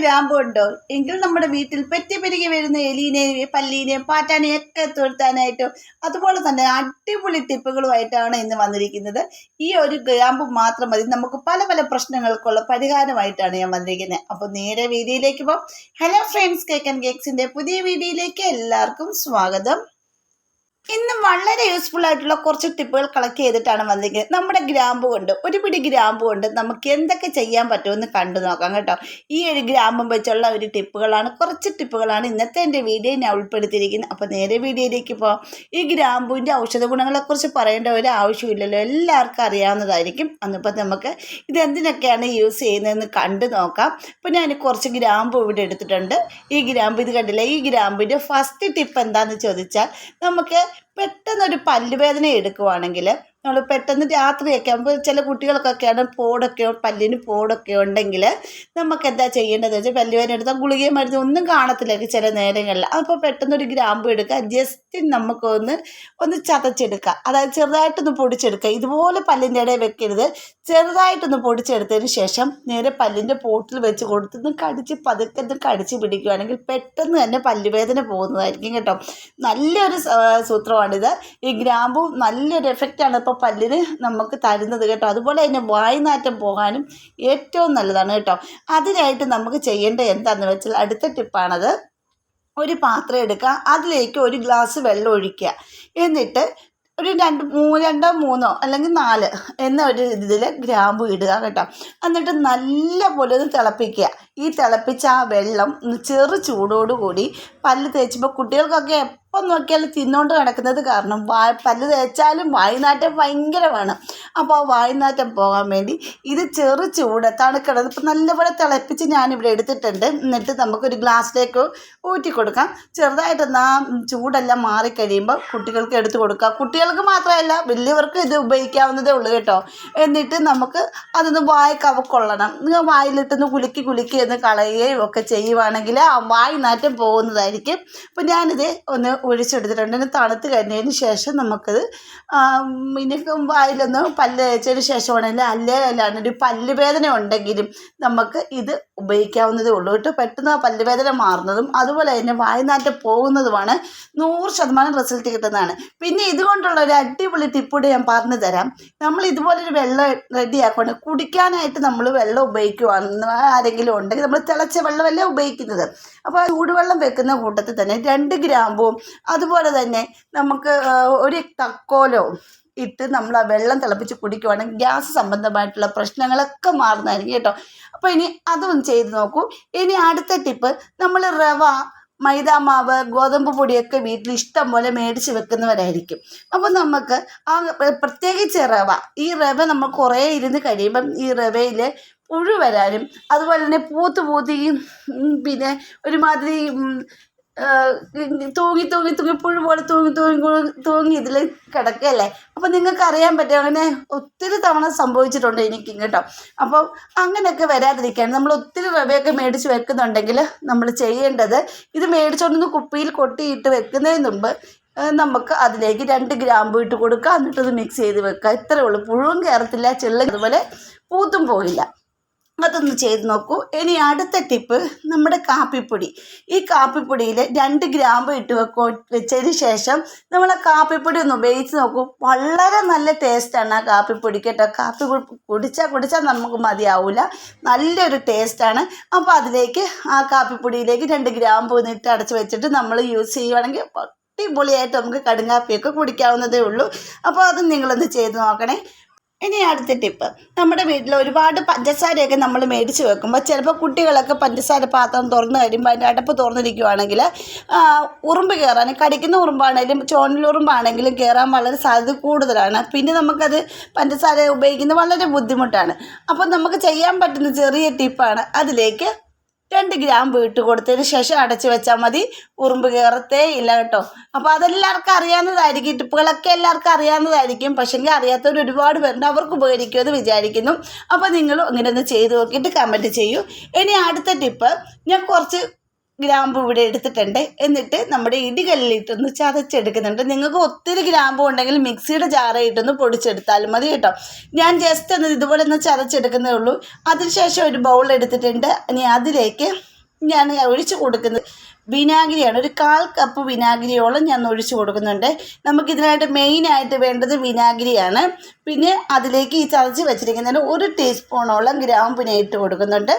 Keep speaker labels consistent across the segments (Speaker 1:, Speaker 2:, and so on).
Speaker 1: ഗ്രാമ്പും ഉണ്ടോ? എങ്കിൽ നമ്മുടെ വീട്ടിൽ പെറ്റി പെരുകി വരുന്ന എലീനെയും പല്ലീനെയും പാറ്റാനെയും ഒക്കെ തുരത്താനായിട്ടും അതുപോലെ തന്നെ അടിപൊളി ടിപ്പുകളുമായിട്ടാണ് ഇന്ന് വന്നിരിക്കുന്നത്. ഈ ഒരു ഗ്രാമ്പു മാത്രം മതി. നമുക്ക് പല പല പ്രശ്നങ്ങൾക്കുള്ള പരിഹാരമായിട്ടാണ് ഞാൻ വന്നിരിക്കുന്നത്. അപ്പോൾ നേരെ വീഡിയോയിലേക്ക് പോകാം. ഹലോ ഫ്രണ്ട്സ് കേക്ക് ആൻഡ് കേക്സിന്റെ പുതിയ വീഡിയോയിലേക്ക് എല്ലാവർക്കും സ്വാഗതം. ഇന്ന് വളരെ യൂസ്ഫുൾ ആയിട്ടുള്ള കുറച്ച് ടിപ്പുകൾ കളക്ട് ചെയ്തിട്ടാണ് വന്നിരിക്കുന്നത്. നമ്മുടെ ഗ്രാമ്പ് കൊണ്ട് ഒരു പിടി ഗ്രാമ്പ് കൊണ്ട് നമുക്ക് എന്തൊക്കെ ചെയ്യാൻ പറ്റുമെന്ന് കണ്ടു നോക്കാം കേട്ടോ. ഈ ഒരു ഗ്രാമ്പും വെച്ചുള്ള ഒരു ടിപ്പുകളാണ് കുറച്ച് ടിപ്പുകളാണ് ഇന്നത്തെ എന്റെ വീഡിയോ ഞാൻ ഉൾപ്പെടുത്തിയിരിക്കുന്നത്. അപ്പോൾ നേരെ വീഡിയോയിലേക്ക് പോകാം ഈ ഗ്രാമ്പുവിന്റെ ഔഷധ ഗുണങ്ങളെക്കുറിച്ച് പറയേണ്ട ഒരു ആവശ്യമില്ലല്ലോ. എല്ലാവർക്കും അറിയാവുന്നതായിരിക്കും. അന്നിപ്പോൾ നമുക്ക് ഇതെന്തിനൊക്കെയാണ് യൂസ് ചെയ്യുന്നതെന്ന് കണ്ടു നോക്കാം. ഇപ്പോൾ ഞാൻ കുറച്ച് ഗ്രാമ്പു ഇവിടെ എടുത്തിട്ടുണ്ട്. ഈ ഗ്രാമ്പ് ഇത് കണ്ടില്ല? ഈ ഗ്രാമ്പിന്റെ ഫസ്റ്റ് ടിപ്പ് എന്താണെന്ന് ചോദിച്ചാൽ നമുക്ക് പെട്ടെന്നൊരു പല്ലുവേദന എടുക്കുവാണെങ്കിൽ നമ്മൾ പെട്ടെന്ന് രാത്രിയൊക്കെ ആകുമ്പോൾ ചില കുട്ടികൾക്കൊക്കെയാണ് പോടൊക്കെ പല്ലിന് പോടൊക്കെ ഉണ്ടെങ്കിൽ നമുക്ക് എന്താ ചെയ്യേണ്ടതെന്ന് വെച്ചാൽ പല്ലുവേദന എടുത്താൽ ഗുളികയും മരുന്ന് ഒന്നും കാണത്തില്ല ചില നേരങ്ങളിൽ. അപ്പോൾ പെട്ടെന്നൊരു ഗ്രാമ്പ് എടുക്കുക ജസ്റ്റ് നമുക്കൊന്ന് ഒന്ന് ചതച്ചെടുക്കുക അതായത് ചെറുതായിട്ടൊന്ന് പൊടിച്ചെടുക്കുക ഇതുപോലെ പല്ലിന്റെ ഇടയിൽ വെക്കരുത്. ചെറുതായിട്ടൊന്ന് പൊടിച്ചെടുത്തതിന് ശേഷം നേരെ പല്ലിന്റെ പോട്ടിൽ വെച്ച് കൊടുത്തൊന്ന് കടിച്ച് പതുക്കെ കടിച്ച് പിടിക്കുകയാണെങ്കിൽ പെട്ടെന്ന് തന്നെ പല്ലുവേദന പോകുന്നതായിരിക്കും കേട്ടോ. നല്ലൊരു സൂത്രമാണിത്. ഈ ഗ്രാമ്പും നല്ലൊരു എഫക്റ്റാണ് ഇപ്പോൾ പല്ലിന് നമുക്ക് തരുന്നത് കേട്ടോ. അതുപോലെ തന്നെ വായുനാറ്റം പോകാനും ഏറ്റവും നല്ലതാണ് കേട്ടോ. അതിനായിട്ട് നമുക്ക് ചെയ്യേണ്ടത് എന്താണെന്ന് വെച്ചാൽ അടുത്ത ടിപ്പാണത് ഒരു പാത്രം എടുക്കുക. അതിലേക്ക് ഒരു ഗ്ലാസ് വെള്ളം ഒഴിക്കുക. എന്നിട്ട് ഒരു രണ്ട് മൂ രണ്ടോ മൂന്നോ അല്ലെങ്കിൽ നാല് എന്ന ഒരു ഇതിൽ ഗ്രാമ്പു ഇടുക കേട്ടോ. എന്നിട്ട് നല്ല പോലെ ഒന്ന് തിളപ്പിക്കുക. ഈ തിളപ്പിച്ച ആ വെള്ളം ചെറു ചൂടോടുകൂടി പല്ല് തേച്ചപ്പോൾ കുട്ടികൾക്കൊക്കെ എപ്പം നോക്കിയാലും തിന്നുകൊണ്ട് കിടക്കുന്നത് കാരണം വാ പല്ല് തേച്ചാലും വായുനാറ്റം ഭയങ്കരമാണ്. അപ്പോൾ ആ വായുനാറ്റം പോകാൻ വേണ്ടി ഇത് ചെറു ചൂട് തണുക്കണത് ഇപ്പം നല്ലപോലെ തിളപ്പിച്ച് ഞാനിവിടെ എടുത്തിട്ടുണ്ട്. എന്നിട്ട് നമുക്കൊരു ഗ്ലാസ്സിലേക്ക് ഊറ്റി കൊടുക്കാം. ചെറുതായിട്ടൊന്ന് ആ ചൂടെല്ലാം മാറിക്കഴിയുമ്പോൾ കുട്ടികൾക്ക് എടുത്തു കൊടുക്കാം. കുട്ടികൾക്ക് മാത്രമല്ല വലിയവർക്ക് ഇത് ഉപയോഗിക്കാവുന്നതേ ഉള്ളൂ കേട്ടോ. എന്നിട്ട് നമുക്ക് അതൊന്ന് വായ കവക്കൊള്ളണം. വായിലിട്ടൊന്ന് കുലുക്കി കുലുക്കി ഒന്ന് കളയുകയും ഒക്കെ ചെയ്യുവാണെങ്കിൽ ആ വായി നാറ്റം പോകുന്നതായിരിക്കും. അപ്പം ഞാനിത് ഒന്ന് ഒഴിച്ചെടുത്തിട്ടുണ്ട്. ഇനി തണുത്ത് കഴിഞ്ഞതിന് ശേഷം നമുക്കത് ഇനി വായിലൊന്ന് പല്ല് തേച്ചതിന് ശേഷമാണെങ്കിൽ അല്ലേ അല്ലാണ്ട് ഒരു പല്ലുവേദന ഉണ്ടെങ്കിലും നമുക്ക് ഇത് ഉപയോഗിക്കാവുന്നതേ ഉള്ളൂ. കേട്ടോ പെട്ടെന്ന് ആ പല്ലുവേദന മാറുന്നതും അതുപോലെ തന്നെ വായനാറ്റം പോകുന്നതുമാണ് നൂറ് ശതമാനം റിസൾട്ട് കിട്ടുന്നതാണ്. പിന്നെ ഇതുകൊണ്ടുള്ള ഒരു അടിപൊളി ടിപ്പൂടെ ഞാൻ പറഞ്ഞു തരാം. നമ്മൾ ഇതുപോലൊരു വെള്ളം റെഡിയാക്കണം കുടിക്കാനായിട്ട് നമ്മൾ വെള്ളം ഉപയോഗിക്കുവാണെന്ന് ആരെങ്കിലും ഉണ്ടെങ്കിൽ നമ്മൾ തിളച്ച വെള്ളമല്ലേ ഉപയോഗിക്കുന്നത്. അപ്പോൾ ചൂടുവെള്ളം വെക്കുന്ന കൂട്ടത്തിൽ തന്നെ രണ്ട് ഗ്രാമ്പും അതുപോലെ തന്നെ നമുക്ക് ഒരു തക്കോലോ ഇട്ട് നമ്മൾ ആ വെള്ളം തിളപ്പിച്ച് കുടിക്കുവാണെങ്കിൽ ഗ്യാസ് സംബന്ധമായിട്ടുള്ള പ്രശ്നങ്ങളൊക്കെ മാറുന്നതായിരിക്കും കേട്ടോ. അപ്പോൾ ഇനി അതൊന്ന് ചെയ്ത് നോക്കൂ. ഇനി അടുത്ത ടിപ്പ് നമ്മൾ റവ മൈദാമാവ് ഗോതമ്പ് പൊടിയൊക്കെ വീട്ടിൽ ഇഷ്ടം പോലെ മേടിച്ച് വെക്കുന്നവരായിരിക്കും. അപ്പോൾ നമുക്ക് ആ പ്രത്യേകിച്ച് റവ ഈ റവ നമ്മൾ കുറേ ഇരുന്ന് കഴിയുമ്പം ഈ റവയിൽ പുഴു വരാനും അതുപോലെ തന്നെ പൂത്ത് പൂത്തി പിന്നെ ഒരുമാതിരി തൂങ്ങി തൂങ്ങി തൂങ്ങി പുഴു പോലെ തൂങ്ങി തൂങ്ങി തൂങ്ങി ഇതിൽ കിടക്കുകയല്ലേ അപ്പോൾ നിങ്ങൾക്ക് അറിയാൻ പറ്റും അങ്ങനെ ഒത്തിരി തവണ സംഭവിച്ചിട്ടുണ്ട് എനിക്ക് കേട്ടോ. അപ്പോൾ അങ്ങനെയൊക്കെ വരാതിരിക്കാൻ നമ്മൾ ഒത്തിരി റവയൊക്കെ മേടിച്ച് വെക്കുന്നുണ്ടെങ്കിൽ നമ്മൾ ചെയ്യേണ്ടത് ഇത് മേടിച്ചുകൊണ്ടൊന്ന് കുപ്പിയിൽ കൊട്ടിയിട്ട് വെക്കുന്നതിന് മുമ്പ് നമുക്ക് അതിലേക്ക് രണ്ട് ഗ്രാമ്പു ഇട്ട് കൊടുക്കുക. എന്നിട്ടത് മിക്സ് ചെയ്ത് വെക്കുക. ഇത്രയേ ഉള്ളൂ. പുഴുവും കയറത്തില്ല ചെള്ളും അതുപോലെ പൂത്തും പോകില്ല അതൊന്ന് ചെയ്ത് നോക്കൂ. ഇനി അടുത്ത ടിപ്പ് നമ്മുടെ കാപ്പിപ്പൊടി. ഈ കാപ്പിപ്പൊടിയിൽ രണ്ട് ഗ്രാമ്പ് ഇട്ട് വെക്കോ വെച്ചതിന് ശേഷം നമ്മൾ ആ കാപ്പിപ്പൊടി ഒന്ന് ഉപയോഗിച്ച് നോക്കൂ. വളരെ നല്ല ടേസ്റ്റാണ് ആ കാപ്പിപ്പൊടി കേട്ടോ. കാപ്പി കുടിച്ചാൽ കുടിച്ചാൽ നമുക്ക് മതിയാവില്ല നല്ലൊരു ടേസ്റ്റാണ് അപ്പോൾ അതിലേക്ക് ആ കാപ്പിപ്പൊടിയിലേക്ക് രണ്ട് ഗ്രാമ്പ് ഒന്നിട്ട് അടച്ച് വെച്ചിട്ട് നമ്മൾ യൂസ് ചെയ്യുവാണെങ്കിൽ അടിപൊളിയായിട്ട് നമുക്ക് കടുങ്കാപ്പിയൊക്കെ കുടിക്കാവുന്നതേ ഉള്ളൂ. അപ്പോൾ അത് നിങ്ങളൊന്ന് ചെയ്ത് നോക്കണേ. ഇനി അടുത്ത ടിപ്പ് നമ്മുടെ വീട്ടിൽ ഒരുപാട് പഞ്ചസാരയൊക്കെ നമ്മൾ മേടിച്ച് വെക്കുമ്പോൾ ചിലപ്പോൾ കുട്ടികളൊക്കെ പഞ്ചസാര പാത്രം തുറന്ന് കഴിയുമ്പോൾ അതിന്റെ അടപ്പ് തുറന്നിരിക്കുവാണെങ്കിൽ ഉറുമ്പ് കയറാൻ കടിക്കുന്ന ഉറുമ്പാണെങ്കിലും ചോണിലുറുമ്പാണെങ്കിലും കയറാൻ വളരെ സാധ്യത കൂടുതലാണ്. പിന്നെ നമുക്കത് പഞ്ചസാര ഉപയോഗിക്കുന്നത് വളരെ ബുദ്ധിമുട്ടാണ്. അപ്പോൾ നമുക്ക് ചെയ്യാൻ പറ്റുന്ന ചെറിയ ടിപ്പാണ് അതിലേക്ക് രണ്ട് ഗ്രാം ഇട്ട് കൊടുത്തതിന് ശേഷം അടച്ചു വെച്ചാൽ മതി. ഉറുമ്പ് കയറത്തേ ഇല്ല കേട്ടോ. അപ്പോൾ അതെല്ലാവർക്കും അറിയാവുന്നതായിരിക്കും. ടിപ്പുകളൊക്കെ എല്ലാവർക്കും അറിയാവുന്നതായിരിക്കും. പക്ഷെങ്കിൽ അറിയാത്തവർ ഒരുപാട് പേരുണ്ട്. അവർക്ക് ഉപകരിക്കുമെന്ന് വിചാരിക്കുന്നു. അപ്പോൾ നിങ്ങളും ഇങ്ങനെ ഒന്ന് ചെയ്ത് നോക്കിയിട്ട് കമന്റ് ചെയ്യൂ. ഇനി അടുത്ത ടിപ്പ് ഞാൻ കുറച്ച് ഗ്രാമ്പ് ഇവിടെ എടുത്തിട്ടുണ്ട്. എന്നിട്ട് നമ്മുടെ ഇടികല്ലിട്ടൊന്ന് ചതച്ചെടുക്കുന്നുണ്ട്. നിങ്ങൾക്ക് ഒത്തിരി ഗ്രാമ്പ് ഉണ്ടെങ്കിൽ മിക്സിയുടെ ജാറായിട്ടൊന്ന് പൊടിച്ചെടുത്താലും മതി കേട്ടോ. ഞാൻ ജസ്റ്റ് ഒന്ന് ഇതുപോലെ ഒന്ന് ചതച്ചെടുക്കുന്നേ ഉള്ളൂ. അതിനുശേഷം ഒരു ബൗൾ എടുത്തിട്ടുണ്ട്. ഇനി അതിലേക്ക് ഞാൻ ഒഴിച്ചു കൊടുക്കുന്നത് വിനാഗിരിയാണ്. ഒരു കാൽ കപ്പ് വിനാഗിരിയോളം ഞാൻ ഒഴിച്ചു കൊടുക്കുന്നുണ്ട്. നമുക്കിതിനായിട്ട് മെയിനായിട്ട് വേണ്ടത് വിനാഗിരിയാണ്. പിന്നെ അതിലേക്ക് ഈ ചതച്ച് വെച്ചിരിക്കുന്നതിന് ഒരു ടീസ്പൂണോളം ഗ്രാമ്പിനെ ഇട്ട് കൊടുക്കുന്നുണ്ട്.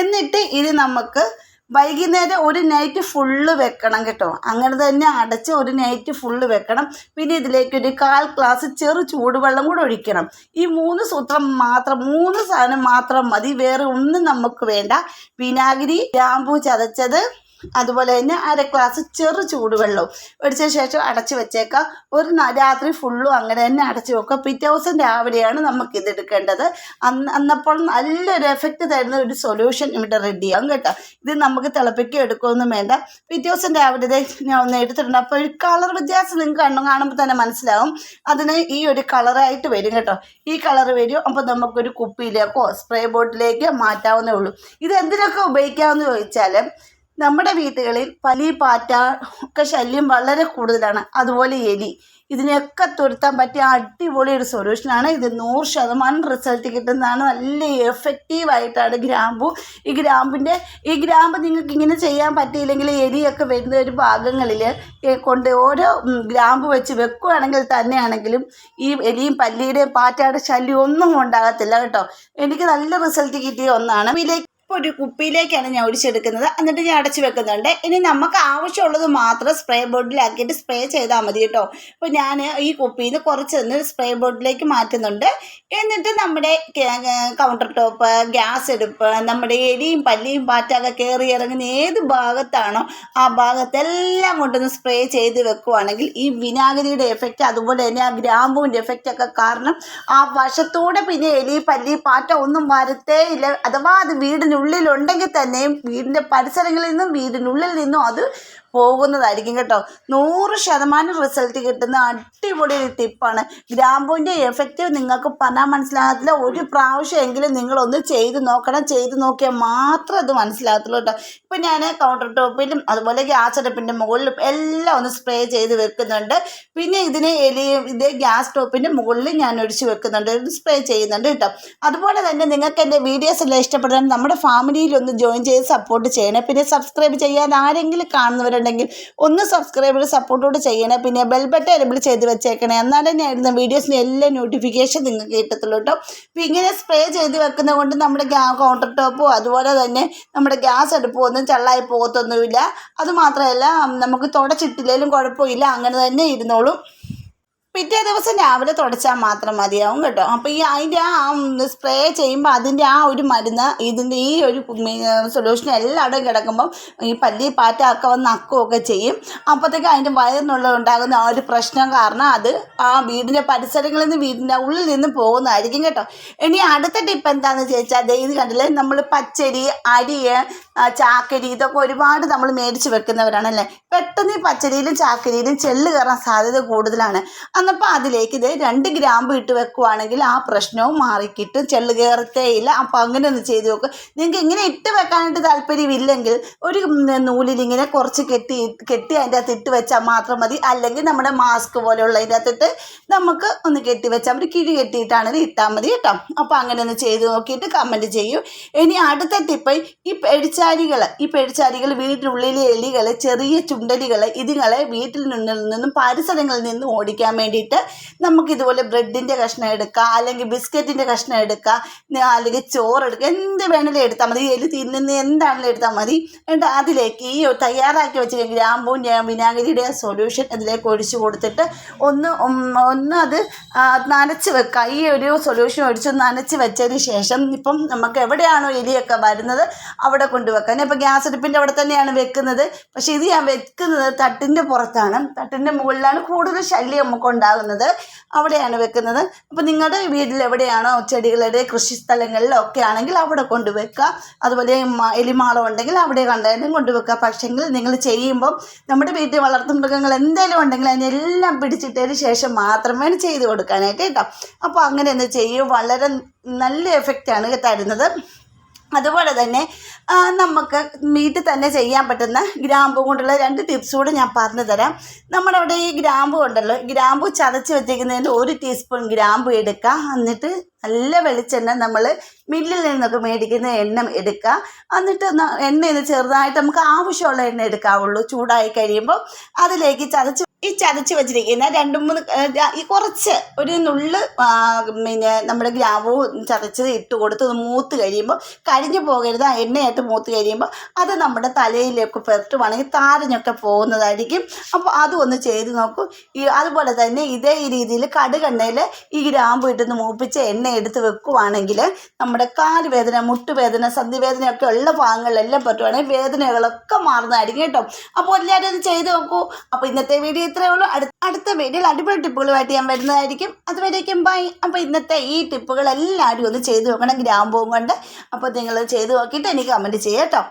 Speaker 1: എന്നിട്ട് ഇത് നമുക്ക് വൈകുന്നേരം ഒരു നൈറ്റ് ഫുള്ള് വെക്കണം കേട്ടോ. അങ്ങനെ തന്നെ അടച്ച് ഒരു നൈറ്റ് ഫുള്ള് വെക്കണം. പിന്നെ ഇതിലേക്ക് ഒരു കാൽ ഗ്ലാസ് ചെറു ചൂടുവെള്ളം കൂടെ ഒഴിക്കണം. ഈ മൂന്ന് സൂത്രം മാത്രം മൂന്ന് സാധനം മാത്രം മതി. വേറെ ഒന്നും നമുക്ക് വേണ്ട. വിനാഗിരി ഗ്രാമ്പൂ ചതച്ചത് അതുപോലെ തന്നെ അര ഗ്ലാസ് ചെറു ചൂടുവെള്ളവും ഒഴിച്ച ശേഷം അടച്ചു വെച്ചേക്കാം. ഒരു രാത്രി ഫുള്ളും അങ്ങനെ തന്നെ അടച്ചു വെക്കുക. പിറ്റേ ദിവസം രാവിലെയാണ് നമുക്ക് ഇത് എടുക്കേണ്ടത്. അന്ന് അന്നപ്പോൾ നല്ലൊരു എഫക്റ്റ് തരുന്ന ഒരു സൊല്യൂഷൻ ഇവിടെ റെഡിയാകും കേട്ടോ. ഇത് നമുക്ക് തിളപ്പിക്കുക എടുക്കുകയൊന്നും വേണ്ട. പിറ്റേ ദിവസം രാവിലെ ഞാൻ ഒന്ന് എടുത്തിട്ടുണ്ട്. അപ്പോൾ ഒരു കളർ വ്യത്യാസം നിങ്ങൾക്ക് കണ്ണു കാണുമ്പോൾ തന്നെ മനസ്സിലാവും. അതിന് ഈ ഒരു കളറായിട്ട് വരും കേട്ടോ. ഈ കളർ വരും. അപ്പോൾ നമുക്കൊരു കുപ്പിയിലേക്കോ സ്പ്രേ ബോട്ടിലേക്കോ മാറ്റാവുന്നേ ഉള്ളൂ. ഇത് എന്തിനൊക്കെ ഉപയോഗിക്കാമെന്ന് ചോദിച്ചാൽ നമ്മുടെ വീടുകളിൽ പലി പാറ്റ ഒക്കെ ശല്യം വളരെ കൂടുതലാണ്. അതുപോലെ എലി. ഇതിനെയൊക്കെ തുരുത്താൻ പറ്റിയ അടിപൊളി ഒരു സൊല്യൂഷനാണ് ഇത് നൂറ് ശതമാനം റിസൾട്ട് കിട്ടുന്നതാണ്. നല്ല എഫക്റ്റീവായിട്ടാണ് ഗ്രാമ്പു. ഈ ഗ്രാമ്പിന്റെ ഈ ഗ്രാമ്പ് നിങ്ങൾക്ക് ഇങ്ങനെ ചെയ്യാൻ പറ്റിയില്ലെങ്കിൽ എലിയൊക്കെ വരുന്ന ഒരു ഭാഗങ്ങളിൽ കൊണ്ട് ഓരോ ഗ്രാമ്പ് വെച്ച് വെക്കുകയാണെങ്കിൽ തന്നെയാണെങ്കിലും ഈ എലിയും പല്ലിയുടെയും പാറ്റയുടെ ശല്യം ഒന്നും ഉണ്ടാകത്തില്ല കേട്ടോ. എനിക്ക് നല്ല റിസൾട്ട് കിട്ടിയ ഒന്നാണ്. ഇതിലേക്ക് ഇപ്പോൾ ഒരു കുപ്പിയിലേക്കാണ് ഞാൻ ഒഴിച്ചെടുക്കുന്നത്. എന്നിട്ട് ഞാൻ അടച്ചു വെക്കുന്നുണ്ട്. ഇനി നമുക്ക് ആവശ്യമുള്ളത് മാത്രം സ്പ്രേ ബോട്ടിലാക്കിയിട്ട് സ്പ്രേ ചെയ്താൽ മതി കേട്ടോ. അപ്പോൾ ഞാൻ ഈ കുപ്പിയിൽ നിന്ന് കുറച്ച് നിന്ന് സ്പ്രേ ബോർഡിലേക്ക് മാറ്റുന്നുണ്ട്. എന്നിട്ട് നമ്മുടെ കൗണ്ടർ ടോപ്പ് ഗ്യാസ് എടുപ്പ് നമ്മുടെ എലിയും പല്ലിയും പാറ്റൊക്കെ കയറി ഇറങ്ങുന്ന ഏത് ഭാഗത്താണോ ആ ഭാഗത്തെല്ലാം കൊണ്ടൊന്ന് സ്പ്രേ ചെയ്ത് വെക്കുവാണെങ്കിൽ ഈ വിനാഗിരിയുടെ എഫക്റ്റ് അതുപോലെ തന്നെ ആ ഗ്രാമ്പൂവിന്റെ എഫക്റ്റ് ഒക്കെ കാരണം ആ വശത്തൂടെ പിന്നെ എലി പല്ലി പാറ്റ ഒന്നും വരത്തേ ഇല്ല. അഥവാ അത് വീടിനുള്ളിലുണ്ടെങ്കിൽ തന്നെയും വീടിന്റെ പരിസരങ്ങളിൽ നിന്നും വീടിനുള്ളിൽ നിന്നും അത് പോകുന്നതായിരിക്കും കേട്ടോ. നൂറ് ശതമാനം റിസൾട്ട് കിട്ടുന്ന അടിപൊളി ഒരു ടിപ്പാണ് ഗ്രാമ്പൂവിന്റെ എഫക്റ്റീവ് നിങ്ങൾക്ക് പറഞ്ഞാൽ മനസ്സിലാകത്തില്ല. ഒരു പ്രാവശ്യമെങ്കിലും നിങ്ങളൊന്ന് ചെയ്ത് നോക്കണം. ചെയ്ത് നോക്കിയാൽ മാത്രം അത് മനസ്സിലാകത്തുള്ളൂ കേട്ടോ. ഇപ്പം ഞാൻ കൗണ്ടർ ടോപ്പിലും അതുപോലെ ഗ്യാസ് അടുപ്പിന്റെ മുകളിലും എല്ലാം ഒന്ന് സ്പ്രേ ചെയ്ത് വെക്കുന്നുണ്ട്. പിന്നെ ഇതിനെ എലി ഇതേ ഗ്യാസ് സ്റ്റോപ്പിന്റെ മുകളിൽ ഞാൻ ഒഴിച്ച് വെക്കുന്നുണ്ട്. സ്പ്രേ ചെയ്യുന്നുണ്ട് കേട്ടോ. അതുപോലെ തന്നെ നിങ്ങൾക്ക് എന്റെ വീഡിയോസ് എല്ലാം ഇഷ്ടപ്പെടാൻ നമ്മുടെ ഫാമിലിയിൽ ഒന്ന് ജോയിൻ ചെയ്ത് സപ്പോർട്ട് ചെയ്യണേ. പിന്നെ സബ്സ്ക്രൈബ് ചെയ്യാൻ ആരെങ്കിലും കാണുന്നവരുണ്ടെങ്കിൽ ഒന്ന് സബ്സ്ക്രൈബ് ചെയ്ത് സപ്പോർട്ടോട് ചെയ്യണേ. പിന്നെ ബെൽ ബട്ടൺ എനബിൾ ചെയ്ത് വെച്ചേക്കണേ. എന്നാലേ ഞാൻ ഇടുന്ന വീഡിയോസിന് എല്ലാ നോട്ടിഫിക്കേഷൻ നിങ്ങൾക്ക് കിട്ടത്തുള്ളൂ കേട്ടോ ഇങ്ങനെ സ്പ്രേ ചെയ്ത് വെക്കുന്നത് കൊണ്ട് നമ്മുടെ കൗണ്ടർ ടോപ്പോ അതുപോലെ തന്നെ നമ്മുടെ ഗ്യാസ് അടുപ്പോ ഒന്നും ചള്ളായി പോകത്തൊന്നുമില്ല. അതുമാത്രമല്ല നമുക്ക് തുടച്ചിട്ടില്ലെങ്കിലും കുഴപ്പമില്ല. അങ്ങനെ തന്നെ ഇരുന്നോളും. പിറ്റേ ദിവസം രാവിലെ തുടച്ചാൽ മാത്രം മതിയാവും കേട്ടോ. അപ്പോൾ ഈ അതിന്റെ ആ സ്പ്രേ ചെയ്യുമ്പോൾ അതിന്റെ ആ ഒരു മരുന്ന് ഇതിന്റെ ഈ ഒരു സൊല്യൂഷൻ എല്ലായിടവും കിടക്കുമ്പം ഈ പല്ലി പാറ്റ ഒക്കെ വന്ന് അക്കുമൊക്കെ ചെയ്യും. അപ്പോഴത്തേക്ക് അതിന്റെ വയറിനുള്ള ഉണ്ടാകുന്ന ആ ഒരു പ്രശ്നം കാരണം അത് ആ വീടിന്റെ പരിസരങ്ങളിൽ നിന്ന് വീടിന്റെ ഉള്ളിൽ നിന്ന് പോകുന്നതായിരിക്കും കേട്ടോ. ഇനി അടുത്ത ടിപ്പ് എന്താണെന്ന് ചോദിച്ചാൽ ഇത് കണ്ടില്ലേ? നമ്മൾ പച്ചരി അരി ചാക്കരി ഇതൊക്കെ ഒരുപാട് നമ്മൾ മേടിച്ച് വെക്കുന്നവരാണല്ലേ? പെട്ടെന്ന് ഈ പച്ചരിയിലും ചാക്കരിയിലും ചെല്ല് കയറാൻ സാധ്യത കൂടുതലാണ്. അന്നപ്പോൾ അതിലേക്ക് ഇത് രണ്ട് ഗ്രാമ്പ് ഇട്ട് വെക്കുവാണെങ്കിൽ ആ പ്രശ്നവും മാറിക്കിട്ടും. ചെള്ളു കയറത്തേ ഇല്ല അപ്പോൾ അങ്ങനെ ഒന്ന് ചെയ്ത് നോക്കുക നിങ്ങൾക്ക് ഇങ്ങനെ ഇട്ട് വെക്കാനായിട്ട് താല്പര്യമില്ലെങ്കിൽ ഒരു നൂലിൽ ഇങ്ങനെ കുറച്ച് കെട്ടി കെട്ടി അതിന്റെ അകത്ത് ഇട്ട് വെച്ചാൽ മാത്രം മതി. അല്ലെങ്കിൽ നമ്മുടെ മാസ്ക് പോലെയുള്ളതിന്റെ അകത്തിട്ട് നമുക്ക് ഒന്ന് കെട്ടി വെച്ചാൽ ഒരു കിഴി കെട്ടിയിട്ടാണെങ്കിൽ ഇട്ടാൽ മതി കേട്ടോ. അപ്പോൾ അങ്ങനെ ഒന്ന് ചെയ്ത് നോക്കിയിട്ട് കമന്റ് ചെയ്യൂ. ഇനി അടുത്ത ടിപ്പ് ഈ പെടിച്ചാരികൾ ഈ പെടിച്ചാരികൾ വീട്ടിനുള്ളിലെ എലികൾ ചെറിയ ചുണ്ടലികൾ ഇതുങ്ങളെ വീട്ടിൽ നിന്നും പരിസരങ്ങളിൽ നിന്നും ഓടിക്കാൻ വേണ്ടിയിട്ട് നമുക്ക് ഇതുപോലെ ബ്രെഡിന്റെ കഷ്ണം എടുക്കാം അല്ലെങ്കിൽ ബിസ്ക്കറ്റിന്റെ കഷ്ണം എടുക്കാം അല്ലെങ്കിൽ ചോറ് എടുക്കുക എന്ത് വേണമെങ്കിലും എടുത്താൽ മതി. എലി തിന്നുന്ന എന്താണെങ്കിലും എടുത്താൽ മതി. എന്നിട്ട് അതിലേക്ക് ഈ തയ്യാറാക്കി വെച്ച ഗ്രാമ്പൂ വിനാഗിരിയുടെ സൊല്യൂഷൻ അതിലേക്ക് ഒഴിച്ചു കൊടുത്തിട്ട് ഒന്ന് ഒന്ന് അത് നനച്ച് വെക്കുക ഈ ഒരു സൊല്യൂഷൻ ഒഴിച്ച് നനച്ച് വെച്ചതിന് ശേഷം ഇപ്പം നമുക്ക് എവിടെയാണോ എലിയൊക്കെ വരുന്നത് അവിടെ കൊണ്ടുവെക്കാൻ. ഇപ്പം ഗ്യാസ് അടുപ്പിന്റെ അവിടെ തന്നെയാണ് വെക്കുന്നത്. പക്ഷേ ഇത് ഞാൻ വെക്കുന്നത് തട്ടിന്റെ പുറത്താണ്. തട്ടിന്റെ മുകളിലാണ് കൂടുതൽ ശല്യം നമുക്ക് ഉണ്ടാകുന്നത് അവിടെയാണ് വെക്കുന്നത്. അപ്പോൾ നിങ്ങളുടെ വീട്ടിൽ എവിടെയാണോ ചെടികളുടെ കൃഷി സ്ഥലങ്ങളിലോ ഒക്കെ ആണെങ്കിൽ അവിടെ കൊണ്ടുവെക്കുക അതുപോലെ എലിമാളം ഉണ്ടെങ്കിൽ അവിടെ കണ്ടാലും കൊണ്ടുവെക്കുക പക്ഷെങ്കിൽ നിങ്ങൾ ചെയ്യുമ്പം നമ്മുടെ വീട്ടിൽ വളർത്തു മൃഗങ്ങൾ എന്തെങ്കിലും ഉണ്ടെങ്കിൽ അതിനെല്ലാം പിടിച്ചിട്ടതിന് ശേഷം മാത്രമേ ചെയ്ത് കൊടുക്കാനായിട്ട് കേട്ടോ. അപ്പോൾ അങ്ങനെ ഒന്ന് ചെയ്യും. വളരെ നല്ല എഫക്റ്റാണ് തരുന്നത്. അതുപോലെ തന്നെ നമുക്ക് വീട്ടിൽ തന്നെ ചെയ്യാൻ പറ്റുന്ന ഗ്രാമ്പു കൊണ്ടുള്ള രണ്ട് ടിപ്സ് കൂടെ ഞാൻ പറഞ്ഞു തരാം. നമ്മുടെ അവിടെ ഈ ഗ്രാമ്പു ഉണ്ടല്ലോ ഗ്രാമ്പു ചതച്ച് വെച്ചേക്കുന്നതിന് ഒരു ടീസ്പൂൺ ഗ്രാമ്പു എടുക്കുക. എന്നിട്ട് നല്ല വെളിച്ചെണ്ണ നമ്മൾ മില്ലിൽ നിന്നൊക്കെ മേടിക്കുന്ന എണ്ണ എടുക്കുക. എന്നിട്ട് എണ്ണ എണ്ണയിൽ ചെറുതായിട്ട് നമുക്ക് ആവശ്യമുള്ള എണ്ണ എടുക്കാവുള്ളൂ. ചൂടായി കഴിയുമ്പോൾ അതിലേക്ക് ചതച്ച് ഈ ചതച്ച് വെച്ചിരിക്കുന്ന രണ്ട് മൂന്ന് ഈ കുറച്ച് ഒരു നുള്ള് പിന്നെ നമ്മുടെ ഗ്രാമ്പവും ചതച്ചത് ഇട്ട് കൊടുത്ത് മൂത്ത് കഴിയുമ്പോൾ കരിഞ്ഞു പോകരുത് ആ എണ്ണയായിട്ട് മൂത്ത് കഴിയുമ്പോൾ അത് നമ്മുടെ തലയിലേക്ക് പെരട്ടുവാണെങ്കിൽ താരഞ്ഞൊക്കെ പോകുന്നതായിരിക്കും. അപ്പോൾ അതും ഒന്ന് ചെയ്ത് നോക്കൂ. ഈ അതുപോലെ തന്നെ ഇതേ രീതിയിൽ കടുകെണ്ണയിൽ ഈ ഗ്രാമ്പ് ഇട്ടൊന്ന് മൂപ്പിച്ച് എണ്ണ എടുത്ത് വെക്കുവാണെങ്കിൽ നമ്മുടെ കാൽ വേദന മുട്ടുവേദന സന്ധിവേദനയൊക്കെ ഉള്ള ഭാഗങ്ങളിലെല്ലാം പറ്റുവാണെങ്കിൽ വേദനകളൊക്കെ മാറുന്നതായിരിക്കും കേട്ടോ. അപ്പോൾ എല്ലാവരും ഇത് ചെയ്ത് നോക്കൂ. അപ്പോൾ ഇന്നത്തെ വീഡിയോ ഇത്രയേ ഉള്ളൂ. അടുത്ത അടുത്ത വീഡിയോയിൽ അടിപൊളി ടിപ്പുകളുമായിട്ട് ഞാൻ വരുന്നതായിരിക്കും. അതുവരേക്കും ബൈ അപ്പോൾ ഇന്നത്തെ ഈ ടിപ്പുകൾ എല്ലാവരും ഒന്ന് ചെയ്ത് നോക്കണം ഗ്രാമ്പവും കൊണ്ട് അപ്പോൾ നിങ്ങൾ ചെയ്തു നോക്കിയിട്ട് എനിക്ക് കമന്റ് ചെയ്യാം കേട്ടോ.